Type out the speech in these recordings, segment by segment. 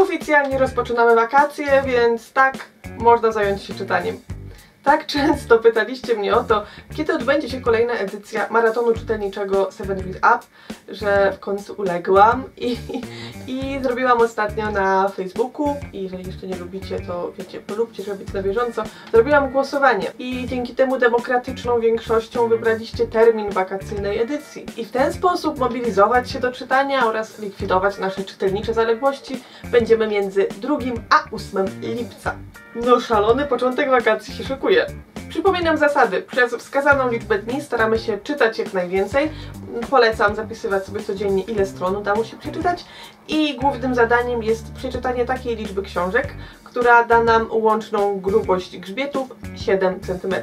Oficjalnie rozpoczynamy wakacje, więc tak, można zająć się czytaniem. Tak często pytaliście mnie o to, kiedy odbędzie się kolejna edycja maratonu czytelniczego Seven Feet Up, że w końcu uległam i, i zrobiłam ostatnio na Facebooku i jeżeli jeszcze nie lubicie, to wiecie, polubcie, żeby być na bieżąco. Zrobiłam głosowanie i dzięki temu demokratyczną większością wybraliście termin wakacyjnej edycji i w ten sposób mobilizować się do czytania oraz likwidować nasze czytelnicze zaległości będziemy między 2 a 8 lipca. No szalony początek wakacji się szykuje. Przypominam zasady. Przez wskazaną liczbę dni staramy się czytać jak najwięcej. Polecam zapisywać sobie codziennie ile stron udało się przeczytać i głównym zadaniem jest przeczytanie takiej liczby książek, która da nam łączną grubość grzbietów 7 cm.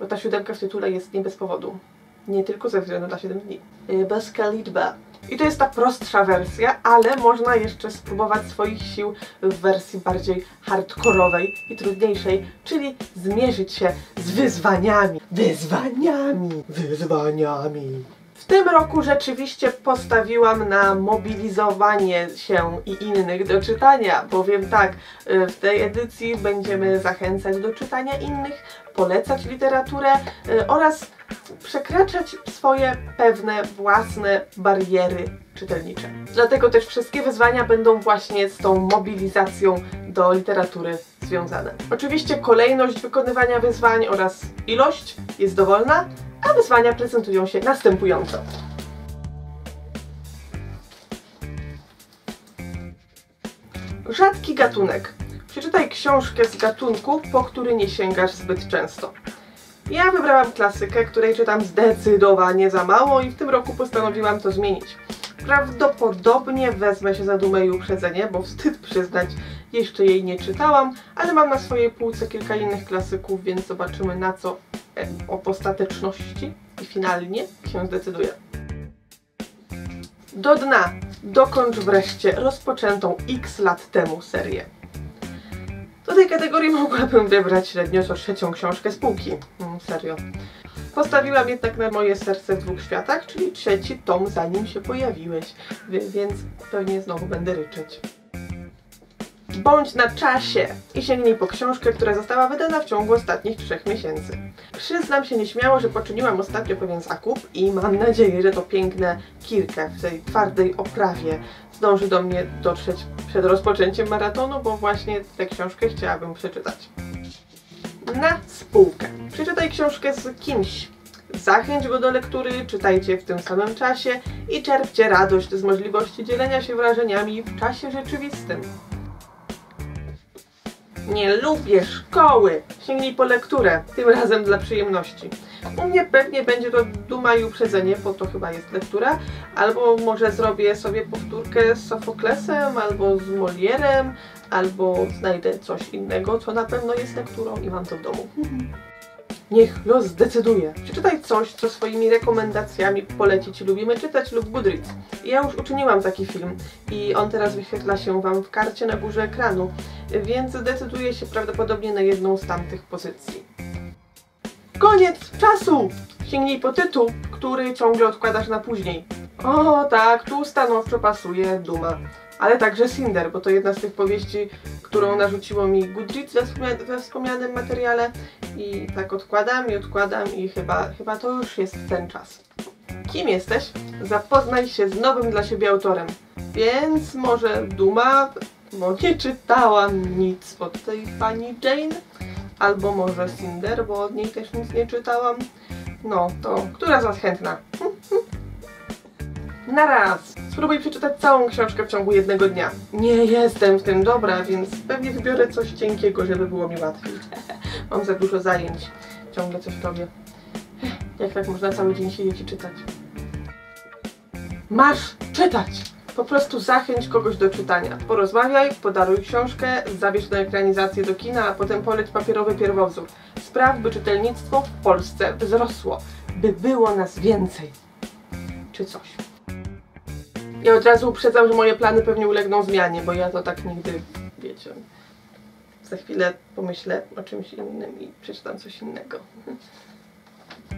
Bo ta siódemka w tytule jest nie bez powodu. Nie tylko ze względu na 7 dni. Yy, Boska liczba. I to jest ta prostsza wersja, ale można jeszcze spróbować swoich sił w wersji bardziej hardkorowej i trudniejszej, czyli zmierzyć się z wyzwaniami. Wyzwaniami! Wyzwaniami! W tym roku rzeczywiście postawiłam na mobilizowanie się i innych do czytania, bowiem tak, y, w tej edycji będziemy zachęcać do czytania innych, polecać literaturę y, oraz przekraczać swoje pewne własne bariery czytelnicze. Dlatego też wszystkie wyzwania będą właśnie z tą mobilizacją do literatury związane. Oczywiście kolejność wykonywania wyzwań oraz ilość jest dowolna, a wyzwania prezentują się następująco. Rzadki gatunek. Przeczytaj książkę z gatunku, po który nie sięgasz zbyt często. Ja wybrałam klasykę, której czytam zdecydowanie za mało i w tym roku postanowiłam to zmienić. Prawdopodobnie wezmę się za dumę i uprzedzenie, bo wstyd przyznać, jeszcze jej nie czytałam, ale mam na swojej półce kilka innych klasyków, więc zobaczymy na co e, o ostateczności i finalnie się zdecyduję. Do dna dokończ wreszcie rozpoczętą x lat temu serię. Do tej kategorii mogłabym wybrać średnio co trzecią książkę z półki. Mm, serio. Postawiłam jednak na moje serce w dwóch światach, czyli trzeci tom zanim się pojawiłeś, więc pewnie znowu będę ryczeć. Bądź na czasie i sięgnij po książkę, która została wydana w ciągu ostatnich trzech miesięcy. Przyznam się nieśmiało, że poczyniłam ostatnio pewien zakup i mam nadzieję, że to piękne kilka w tej twardej oprawie zdąży do mnie dotrzeć przed rozpoczęciem maratonu, bo właśnie tę książkę chciałabym przeczytać. Na spółkę. Przeczytaj książkę z kimś. Zachęć go do lektury, czytajcie w tym samym czasie i czerpcie radość z możliwości dzielenia się wrażeniami w czasie rzeczywistym. Nie lubię szkoły. Sięgnij po lekturę, tym razem dla przyjemności. U mnie pewnie będzie to duma i uprzedzenie, bo to chyba jest lektura, albo może zrobię sobie powtórkę z Sofoklesem, albo z Molierem, albo znajdę coś innego, co na pewno jest lekturą i mam to w domu. Niech los zdecyduje. Przeczytaj coś, co swoimi rekomendacjami polecić lubimy czytać lub Goodreads. Ja już uczyniłam taki film i on teraz wyświetla się Wam w karcie na górze ekranu, więc zdecyduję się prawdopodobnie na jedną z tamtych pozycji. Koniec czasu! Sięgnij po tytuł, który ciągle odkładasz na później. O tak, tu stanowczo pasuje Duma. Ale także Cinder, bo to jedna z tych powieści, którą narzuciło mi Goodreads we, wspomnia we wspomnianym materiale i tak odkładam i odkładam i chyba, chyba to już jest ten czas. Kim jesteś? Zapoznaj się z nowym dla siebie autorem. Więc może Duma, bo nie czytałam nic od tej pani Jane, albo może Cinder, bo od niej też nic nie czytałam. No, to która z Was chętna? Na raz! Spróbuj przeczytać całą książkę w ciągu jednego dnia. Nie jestem w tym dobra, więc pewnie wybiorę coś cienkiego, żeby było mi łatwiej. Mam za dużo zajęć. Ciągle coś robię. Jak tak można cały dzień siedzieć i czytać? Masz czytać! Po prostu zachęć kogoś do czytania. Porozmawiaj, podaruj książkę, zabierz na ekranizację do kina, a potem poleć papierowy pierwowzór. Spraw, by czytelnictwo w Polsce wzrosło, by było nas więcej. Czy coś. Ja od razu uprzedzam, że moje plany pewnie ulegną zmianie, bo ja to tak nigdy, wiecie, za chwilę pomyślę o czymś innym i przeczytam coś innego.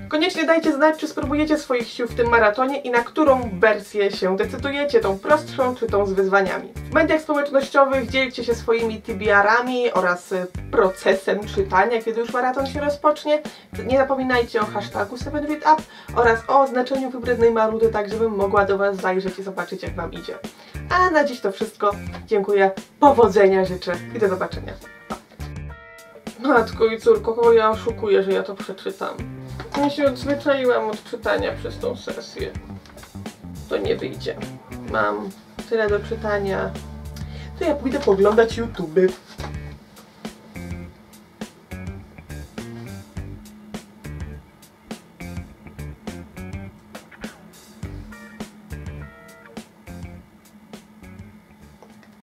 Koniecznie dajcie znać, czy spróbujecie swoich sił w tym maratonie i na którą wersję się decydujecie, tą prostszą czy tą z wyzwaniami. W mediach społecznościowych dzielcie się swoimi TBR-ami oraz y, procesem czytania, kiedy już maraton się rozpocznie. Nie zapominajcie o hashtagu 7 oraz o oznaczeniu wybrydnej marudy, tak żebym mogła do Was zajrzeć i zobaczyć jak Wam idzie. A na dziś to wszystko. Dziękuję, powodzenia życzę i do zobaczenia. Matko i córko, kogo ja oszukuję, że ja to przeczytam? Ja się odzwyczaiłam od czytania przez tą sesję. To nie wyjdzie. Mam tyle do czytania. To ja pójdę poglądać YouTube.